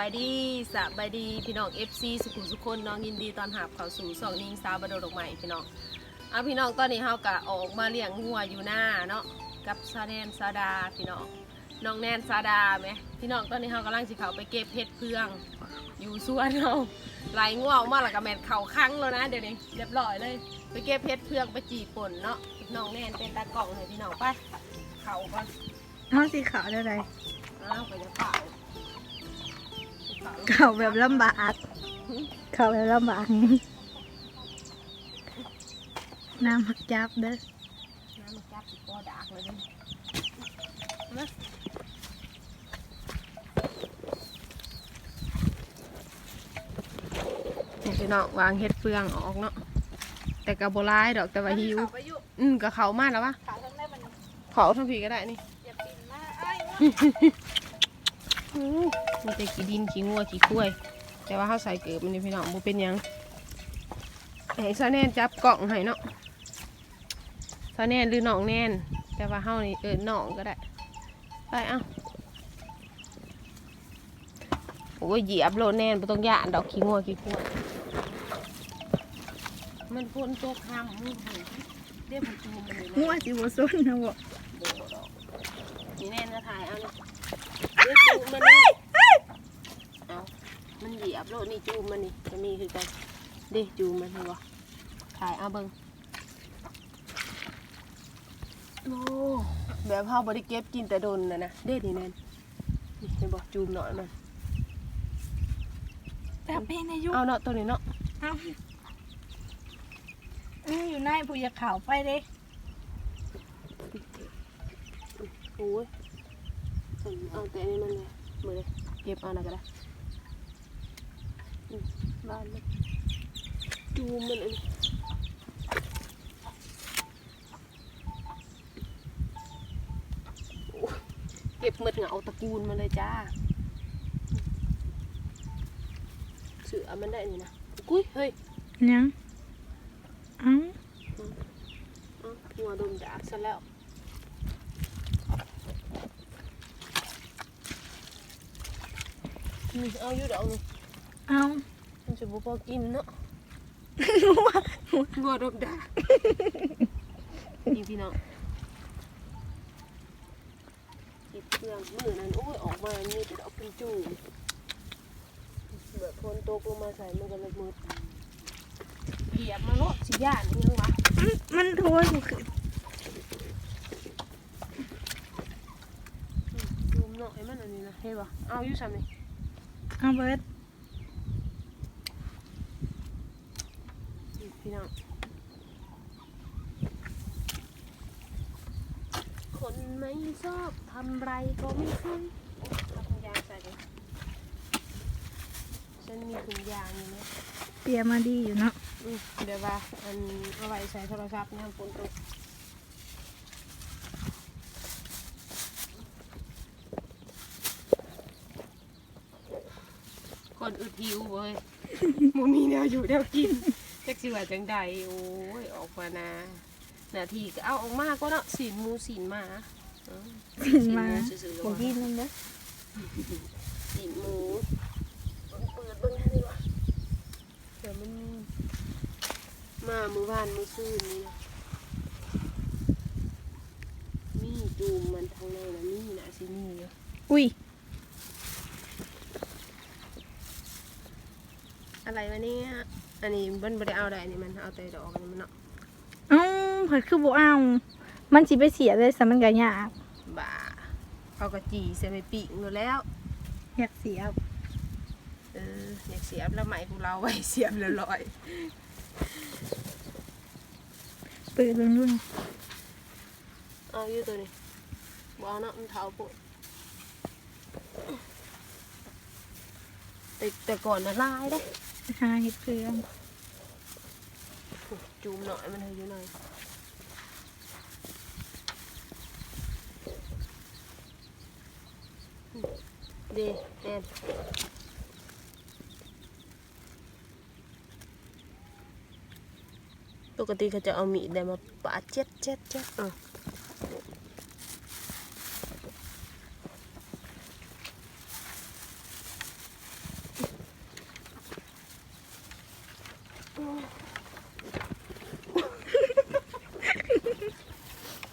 สบายดีสบายดีพี่น้อง FC สุขุมสุขคนน้องยินดีตอนหับเข้าสู่สองนิงสาวบดดอกใหม่พี่น้องเอาพี่น้องตอนนี้เฮากะออกมาเลี้ยงงัวอยู่หน้าเนาะกับซาแนนซาดาพี่น้องน้องแนนซาดาไหมพี่น้องตอนนี้เฮากำลังสิเขาไปเก็บเห็ดเพือง อยู่สวนเราไหลงัวออกมาแล้วก็แมนเข่าคั้งแล้วนะเดี๋ยวนี้เรียบร้อยเลย ไปเก็บเห็ดเพืองไปจีป่นเนาะน้องแนนเป็นตากล่องให้พี่น้องไปเข่าก่อนห้องสีขาวได้ไรอ้าวไปจะเข่า เข่าเขาแบบลำบากเขาแบบลำบากน้ำผักจับเด้อน้ำมันจับสิปอดากเลยดิมานี่พี่น้องวางเห็ดเฟืองออกเนาะแต่กระโบร้ายดอกแต่ว่าหิวไปอยู่อืมกับเขามากแล้ววะขาวทั้งได้มันเขาทั้งผีก็ได้นี่อย่าปินมากไอ้อู้ มีแต่ขี้ดินขี้งัวขี้คุ้ยแต่ว่าเขาใส่เกลือมันนี่พี่น้องบ่เป็นหยังให้ซาแนนจับกล่องให้เนาะซาแนนหรือน้องแนนแต่ว่าเฮานี่เออน้องก็ได้ ไปเอ้าโอ้ยเหยียบโลดแน่นบ่ต้องย่านดอกขี้งัวขี้คุ้ยมันฝนตกห้ามมือถือเรียกมันจูมมันนี่งัวนะสิบส้นนะบ่โบดอกนี่แน่นจะถ่ายเอานี่เรียกจูมมันนี่เอามัน เหยียบโลดนี่จูมมันนี่จะมีคือกันเด้จูมมันเห็นบ่ถ่ายเอาเบิ่งโอ้แบบเฮาบ่ได้เก็บกินแต่โดนน่ะนะเด้นี่แน่นนี่เห็นบ่จูมหน่อยมันแต่เป็นอายุเอาเนาะตัวนี้เนาะเอาเอ้ยอยู่ในผู้อยากขาวไปเด้โอ้ยเอาแต่อันนี้มันเลยมือเลยเก็บเอานะก็ได้อืม บ้านมันจูมมันอันนี้โอ้ยเก็บหมดเหงาตระกูลมาเลยจ้า เสือมันได้นี่นะกุ้ยเฮ้ยยังเอ้าเอ้าหัวโดนดากซะแล้วนี่เอาอยู่ดอกนี่เอ้ามันจะ บ่พอกินเนาะงัวงัวโดนดากนี่พี่น้องเก็บเครื่องมือนั้นโอ้ยออกมานี่แต่ดอกเป็นจูแบบคนตกลงมาใส่มันก็เลยมืดเหยียบมาเนาะสิย่านนี่ยังวะมันมันโทยบ่คือจูมเนาะไอ้มันอันนี้นะเฮ้ยบ่เอาอยู่ซ้ำนี่เอาเบิด นี่พี่น้องคนไม่ ชอบทำไรก็ไม่ขึ้นเอาถุงยางใส่เลยฉันมีถุงยางอยู่นะเตรียมมาดีอยู่เนาะอืมเดี๋ยวว่าอันเอาไว้ใส่โทรศัพท์เนี่ยฝนตกคนอึดหิวเว้ยมูมีแนวอยู่แนวกินจักสิว่าจังใดโอ้ย ออกมานานาทีก็เอาออกมาก็เนาะสีนหมูสีนหมา เออขึ้นมาสีนหซื่อๆบ่ว่ากินนั่นเด้อสีนหมูเบิ่งเปิดเบิ่งให้ดีวะเดี๋ยวมันมามือบ้านมือซื่อนี่นะมีจูมมันทางในนะมีนะสิมีอยู่อุ้ยอะไรวะเนี่ยอันนี้เบิ้นบ่ได้เอาได้อันนี้มันเอาแต่ดอกอันนี้มันเนาะเอ้าเพิ่นคือบ่เอามันสิไปเสียเลยซะมันก็ยากบ่า เขาก็จีใส่ไปปีกหมดแล้ว อยากเสียบเอออยากเสียบแล้วไหมพวกเราไว้เสียบแล้วลอยเปิดเบิ่งดูหน่อยเอาอยู่ตัวนี้บ่เอาเนาะมันเท้าปวดแต่แต่ก่อนน่ะลายเด้หาเห็ดเพื่องจูมหน่อยมันให้อยู่หน่อย ดีเต็มปกติเขาจะเอาหมีดได้มาปาเช็ดเช็ดเช็ดอะ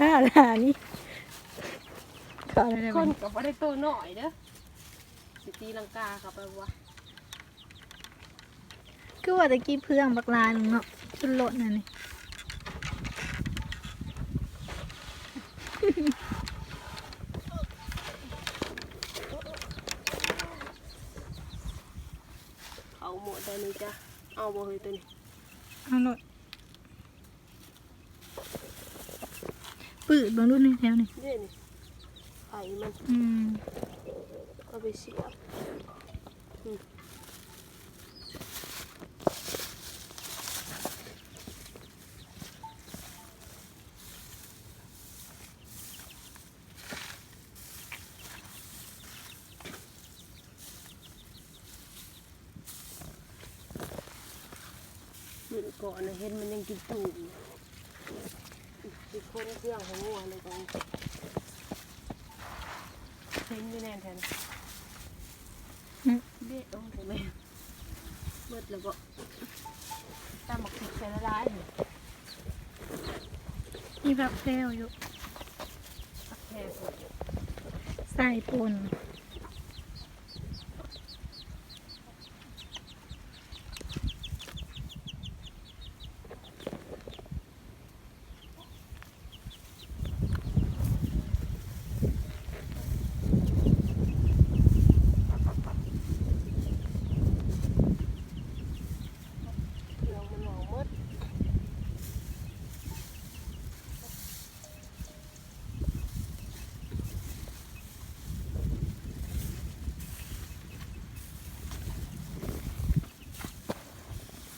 อะไรนี่ ขออะไรได้คไหมนกับว่าได้โตหน่อยเด้อสิตีลังกาเข้าไปวะคือว่าตะกี้เพื่องบักลาหนึงเนาะขึ้นรถน่ะนี่เอาหมดได้นี่จ้ะเอาบ่เฮ้ยตัวนี้เอารถปืดเบางรุ่นนี่แถวนี่เด่นไข่ มัน อืมเอาไปเสียบอืมมือก่อนนะเห็นมันยังกินตูมอีกคนเครื่องของงัวเลยตรง เห็นอยู่แน่แทนเด็ดลงไปเลยมืดแล้วก็ตามหมักผิดใส่ละลายอยู่มีแบบแพรวอยู่สักแค่ใส่ปน เครื่องมันหอมมืด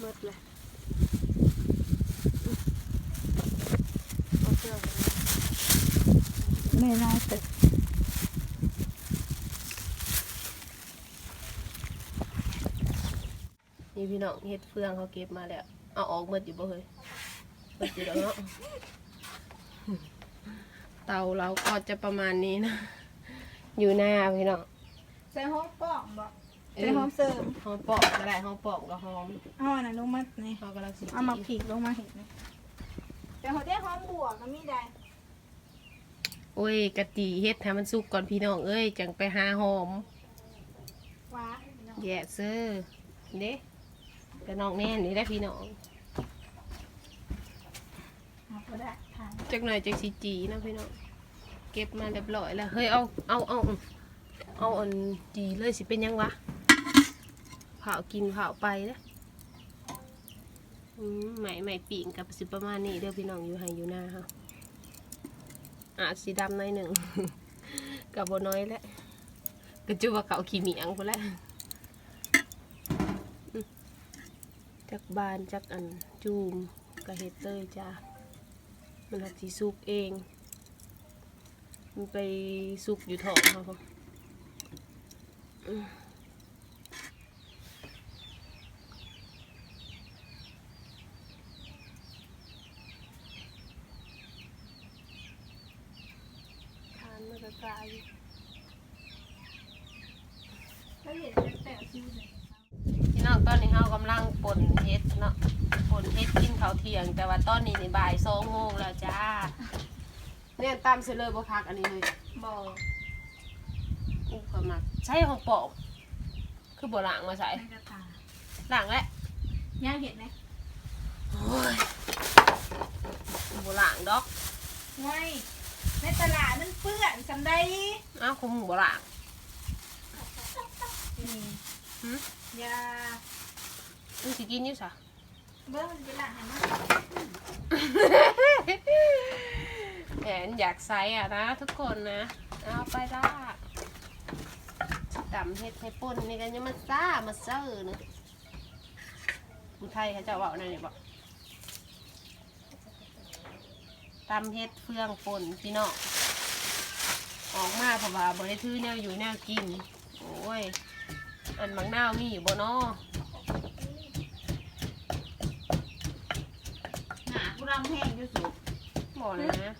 มืด เลยเอาเครื่องมาไม่ได้ตึกนี่พี่น้องเฮ็ดเฟืองเขาเก็บมาแล้ว เอาออกหมดอยู่บ่เฮ้ยหมดอยู่แล้วเนาะ เตาเราก็จะประมาณนี้นะ อยู่หน้าพี่น้องใส่หอมป้องบ่เออ ใส่หอมเสริมหอมปอกก็ได้หอมปอกก็หอมเอาอันนั้นลงมานี่เขากำลังสิเอามาผีกลงมาเห็นนี่แต่หัวเตี้ยหอมบวกก็มีได้โอ้ยกะตีเฮ็ดให้มันสุกก่อนพี่น้องเอ้ยจังไปหาหอมว้าแย่เซอร์เด้กระน้องแน่นนี่ได้พี่น้องเอาก็ได้ทานจักหน่อยจังสิจีนะพี่น้องเก็บมาเรียบร้อยแล้วเฮ้ยเอาเอาเอาเอาอันจีเลยสิเป็นยังวะ เผากินเผาไปเด้ออืมใหม่ใหม่ปีงกับสิประมาณนี้เด้อพี่น้องอยู่ให้อยู่หน้าค่ะอาสีดำหน่อยหนึ่งกับโบน้อยแล้วก็จะว่าเขาขี้เหมียงพุ่นแหล้วจักบานจักอันจูมกระเฮ็ดเลยจ้ามันหักสีสุกเอง มันไปสุกอยู่ท้องเขาครับอืมทานมันก็กลายอยู่ ก็เห็นแต่คิวเลย พี่น้องตอนนี้เรากำลังป่นเฮ็ดเนาะป่นเฮ็ดกินข้าวเที่ยง แต่ว่าตอนนี้ในบ่ายสองโมงแล้วจ้าเนี่ยตามเสยเลยบ่พักอันนี้เลยบอกอู้ขมักใช้ของปอกคือบ่ล้างมาใส่ในกระตาล้างแล้วย่างเห็นไหมโอ้ยบ่ล้างดอกไม่ในตลาดมันเปื้อนสำได้อ้าวคงบ่ล้างนี่ หืมยามึงสิกินอยู่ซะเบิ้งมันเป็นหลังเห็นไหมแหนอยากใส่อะนะ ทุกคนนะ เอาไปละตำเฮ็ดให้ป่นนี่กันยังมาซ่ามาเซอร์เนอะคนไทยเขาเจะว่านั่นนี่บอกตำเฮ็ดเฟืองป่นพี่น้องออกมาเพราะว่าบริทือแนวอยู่แนวกิน โอ้ย อันบางนาวมีอยู่บ่เนาะหนากูรำแห้งอยู่สุดบ่เลยนะ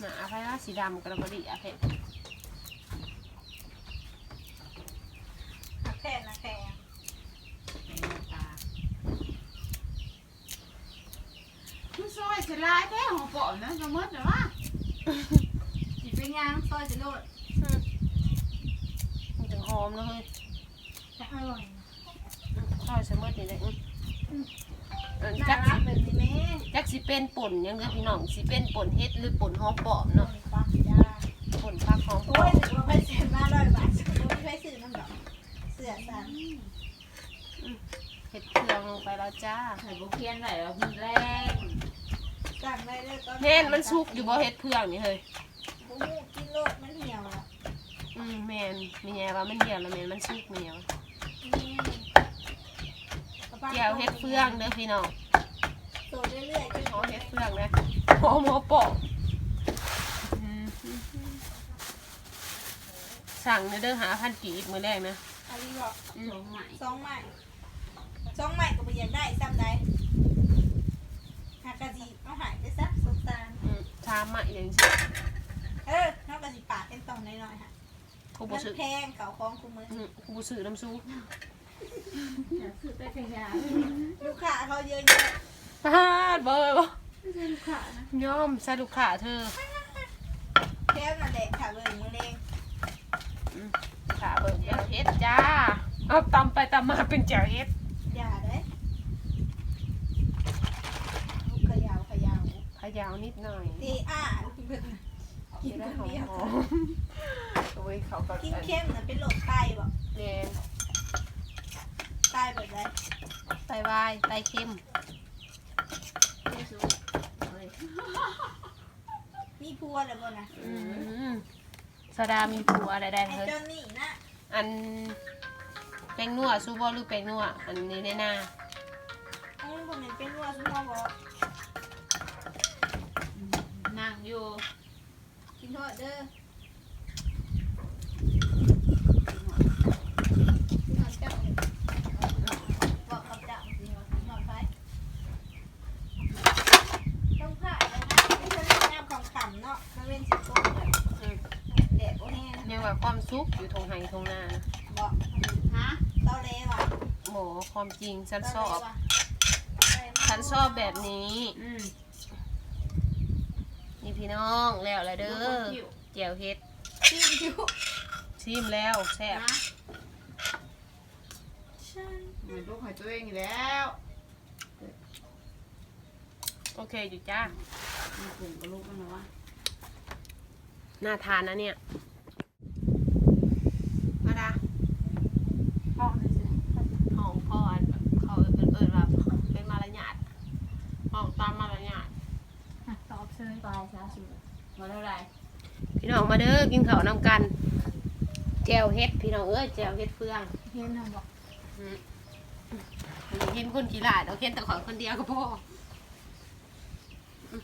หนาไฟว่าสีดำกระบดีอะเพ็ดหักแค่นะแค่คือซอยเสหัวปอดนะจะมืดเหรอวะสิเป็นยังซอยสิโลด มันถึงหอมเลยจะอร่อยข้าวสมมตินี่เลยเออน่าจักรัสิกแบบนี้แม่จักสิเป็นป่นหยังเด้อพี่น้องสิเป็นป่นเฮ็ดหรือป่นหอมปอมเนาะปักจ้าป่นผักหอมปโอ้อยมถือว่าไปเซ็นมาร้อยบาทโอ้ยไปซื้อน้ำดอกเสือสันเฮ็ดเครื่องลงไปแล้วจ้าไข่บุเคียนไหนแล้วมันแรงสั่งได้เลยตอนเห็นมันสุกอยู่บ่เฮ็ดเพื่องนี่เฮ้ยโอ้โหกินโลดมันเหี่ยวแล้ว อืมแม่นมีแย่ว่ามันเหี่ยวแล้วแม่นมันสุกแม่นว่านี่แก้วเฮ็ดเฟืองเด้อพี่น้องโตเรื่อยๆจนหอมเฮ็ดเฟืองนะหอมหัวปอกอืมสั่งเด้อเด้อหาพันกีบมื้อแรกนะอันนี้บอกอืมสองใหม่สองใหม่สองใหม่ก็ไปอยากได้ซ้ำใดหากะสิเอาหายไปซะสงสารอืมชามมาอย่างซี่เออเฮากะสิปาดเป็นตองน้อยๆค่ะ กูมับ่นซื้อแพงเก่าของคุมืออืมกูบ่ซื้อน้ำซุปอยากซื้อแต่ขยะลูกค้าเขาเยอะแยะพาดเบอร์บ่ไม่ใช่ลูกค้านะยอมใส่ลูกค้าเธอแค่นั่นแหละค่ะเบิ่งมือเองขาเบิ่งแจ่วเฮ็ดจ้าเอาตำไปตำมาเป็นแจ่วเฮ็ดอย่าได้ลูกเขยาวขยาวขยาวนิดหน่อยตีอ่าเบิ่งกินจะคได้นหอมเดียว หอมโอ้ ยเขาก็กินเข้มน่ะเป็นโรคไตบ่เนี่ยไตแบบใดไตวายไตเค็มไม่ซื้อเฮ้ยมีพัวแล้วบ่นะอืมสดามีผัวอะไรได้ไอ้เฮ้ยเจ้านี่นะอันแป้งนัวซูบอหรือแป้งนัวอันนี้ในหน้าเอ้ยบ่แม่นเป็นวัวซุมอบ่นั่งอยู่กินโทษเด้อกินหอดเจ้าเนี่ยบอกกับเจ้าสิว่ากินหอดไผต้องผ่าแล้วนะไม่ใช่เรื่องน้ำของขำเนาะมันเป็นสิโก้แบบ อืม แดดบ่แห้ง ยังว่า ความสุขอยู่ทงไห้ทงหน้าบอกฮะเต้าเล่ว่ะหมอความจริงฉันชเต้าอบเล่ว่ะฉันชอบแบบนี้อืมนี่พี่น้องแล้วละเด้อคิวแจ่วเฮ็ดชิมอยู่ชิมแล้วแซ่บนะฉันเหมือนลูกหอยตัวเองอยู่แล้ว โอเคอยู่จ้ามีกลุ่มกับลูกมันนะวะน่าทานนะเนี่ย มาดา ออกเลยสิ ห้องพ่ออันแบบเขาเอิญเอิญว่าเป็นมารยาทห้องตามมารยาท อะตอบเชย ตายซะสุดมาเท่าไหร พี่น้องมา เด้อกินข้าวนำกัน แจวเฮ็ดพี่น้องเอ้ยแจวเฮ็ดเฟืองเห็นน่ะบอกอืมเห็นคนกี่หลาดเอาเห็นแต่ขอยคนเดียวก็พออืม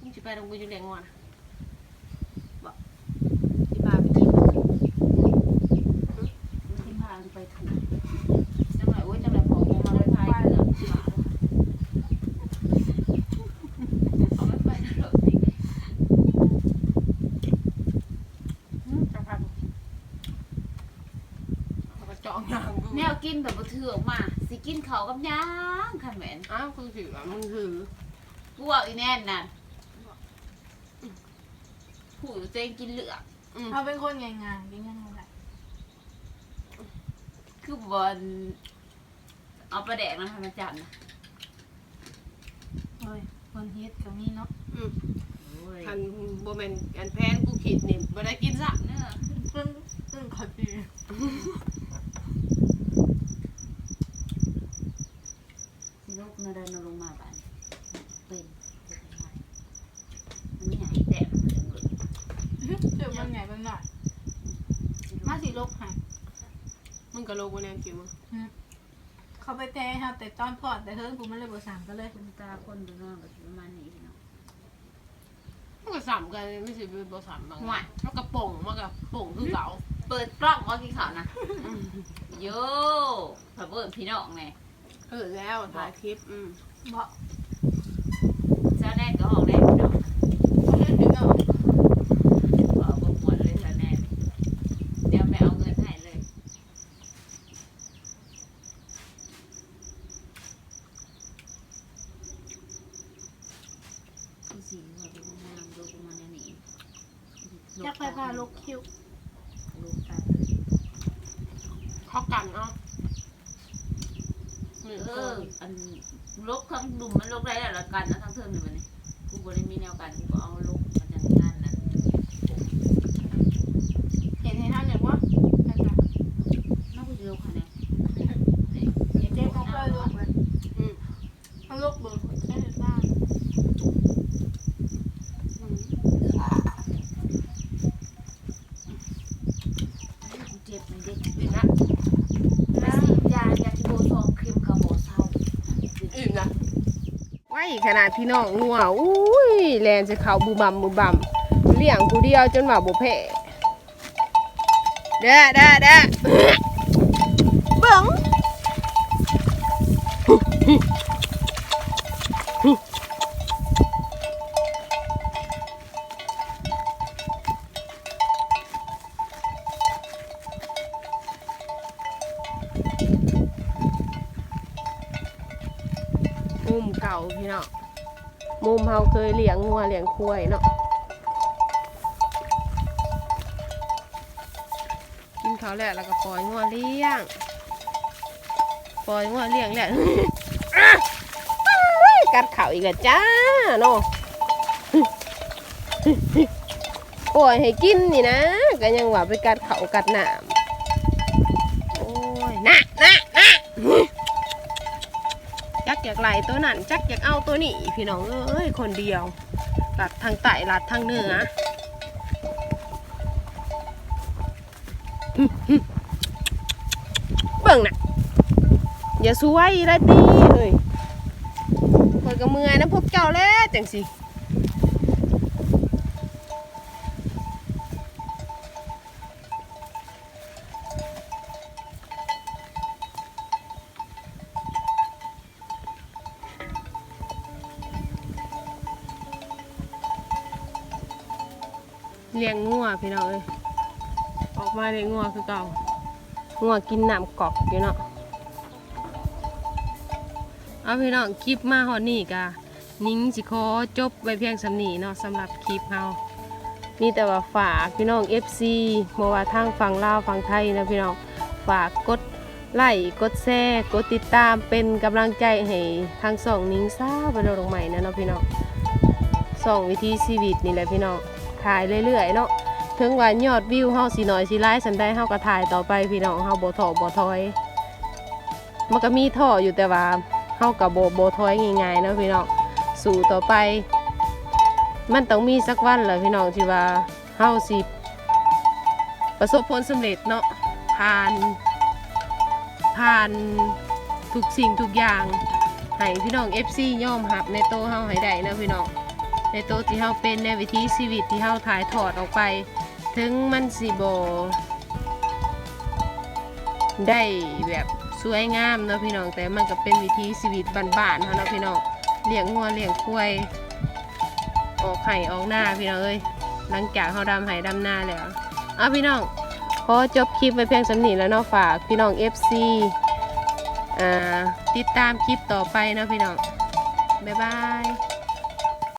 มึงจะไปตรงกูอยู่แรงงอนบอกที่พาไปกิน ที่พาไปถูกจังไรโอ้ยจังไรพอมาไปพายเรือเอาไปไปนะรถนี่ อืมจังพันเอาไปจองยางดู แนวกินแบบบ่ ถือออกมา สิกินเขาวกับหยังคันแหวนอ้าวคือถือว่ามึงถือกูบอกอีแน่นน่ะผู้ตัวเองกินเหลือกอืมเขาเป็นคนง่ายๆกินยังไงล่ะคือบอลเอาปลาแดกมาทำมาจับนะเฮ้ยคนเฮ็ดก็มีเนาะอืมโอ้ยอันโบแมนอันแพนกูขิดนี่บ่ได้กินซะเนื้อเพิ่งเพิ่งขอดี สิลูกนาดานลงมาบ้านเป็นมันนี่หายแดกมันจะหมด เดี๋ยวมันใหญ่เป็นหน่อยมาสิลกให้ มึง ก็โลกบ่แน่กินมึงเขาไปแท้ให้เฮาแต่ตอนพอดแต่เฮิงกูมันเลยบ่สั่งก็เลยคุณตาคนดูนอนแบบประมาณนี้เนาะมันก็สัมกันไม่ใช่เป็นบ่สัมบางมันมันก็ป่งมันก็ป่งคือเก่าเปิดกล้องว่ากี่ข่าวนะอืมโย่พระเบิดพี่น้องไงเออแล้วถ่ายคลิปอืมบ่เจ้าแน่ก็ห้องแน่พี่น้อง เฮ็ดถึงเอา เอาบมวนเลยเจ้าแน่เดี๋ยวไม่เอาเงินให้เลย อ คิว ลูกตัด เข้ากันเนาะมือ เออ อันลบทั้งดุมมันลบได้แล้วละกันนะทั้งเทอมเลยวันนี้กูบริมีแนวกันกูก็เอาลบมาจากงานนั้น เห็นให้ท่านอย่างว่าท่านค่ะ น่ากูเดียวค่ะเนี่ย เจ๊เขาก็ลูกเลย อืม เขาลูกเบิร์ดได้บ้าง กูเจ็บมันเด็ก ดีนะ แล้วสิยายาที่โบซองเค็มกับโบเศร้า อิ่มนะไว้ ขนาดพี่น้องงัวอุ้ยแลนจะเขาบูบัมบูบัมเลี้ยงกูเดียวจนว่าบุเพเด้อเด้อเด้อเบิ้ง ข่วยงควยเนาะกินเขาวแล้วแล้วก็ปล่อยงัวเลี้ยง ปล่อยงัวเลี้ยงแหละกัดเข่าอีกแล้วจ้าเนาะปล่อยให้กินนี่นะก็ยังว่าไปกัดเข่ากัดหนามโอ้ยนะนะนะจักอยากไหลตัวนั้นจักอยากเอาตัวนี้พี่น้องเอ้ยคนเดียว ลัดทางใต้ลัดทางเหนือเบิ่งน่ะอย่าสวยไรตีเฮ้ยคอยกับมือนะพวกเจ้าแล้วจังสิ พี่น้องเอ้ยออกมาเลี้งัวคือเก่างัวกินน้ำกอกอยู่เนาะเอาพี่น้องคลิปมาหอนี่กะนิ้งสิขอจบไว้เพียงสำนีเนาะสำหรับคลิปเฮามีแต่ว่าฝากพี่น้อง FC บ่ว่าทางฝั่งลาวฝั่งไทยนะพี่น้องฝากกดไลค์กดแชร์กดติดตามเป็นกำลังใจให้ทางสองนิ้งซาไปโดนลงใหม่นะเนาะพี่น้องสองวิธีชีวิตนี่แหละพี่น้องถ่ายเรื่อยๆเนาะ ถึงว่ายอดวิวเฮาสิน้อยสิร้ายสันได้เฮาก็ถ่ายต่อไปพี่น้องเฮาบ่ท้อบ่ถอย มันก็มีท่ออยู่แต่ว่าเฮาก็บ่บ่ถอยง่ายๆนะพี่น้องสู่ต่อไป มันต้องมีสักวันแหละพี่น้องที่ว่าเฮาสิประสบผลสำเร็จเนาะผ่าน ผ่านทุกสิ่งทุกอย่างให้พี่น้อง FC ยอมรับในโตเฮาให้ได้นะพี่น้องในโตที่เฮาเป็นในวิถีชีวิตที่เฮาถ่ายทอดออกไป ถึงมันสิบได้แบบสวยงามเนาะพี่น้องแต่มันก็เป็นวิถีชีวิตบ้านๆเนาะพี่น้องเลี้ยงงัวเลี้ยงควายออกไข่ออกหน้าพี่น้องเอ้ยหลังจากเฮาดำไห่ดำหน้าแล้วเอาพี่น้องขอจบคลิปไว้เพียงสำนีแล้วเนาะฝากพี่น้อง FC อ่าติดตามคลิปต่อไปเนาะพี่น้องบ๊ายบาย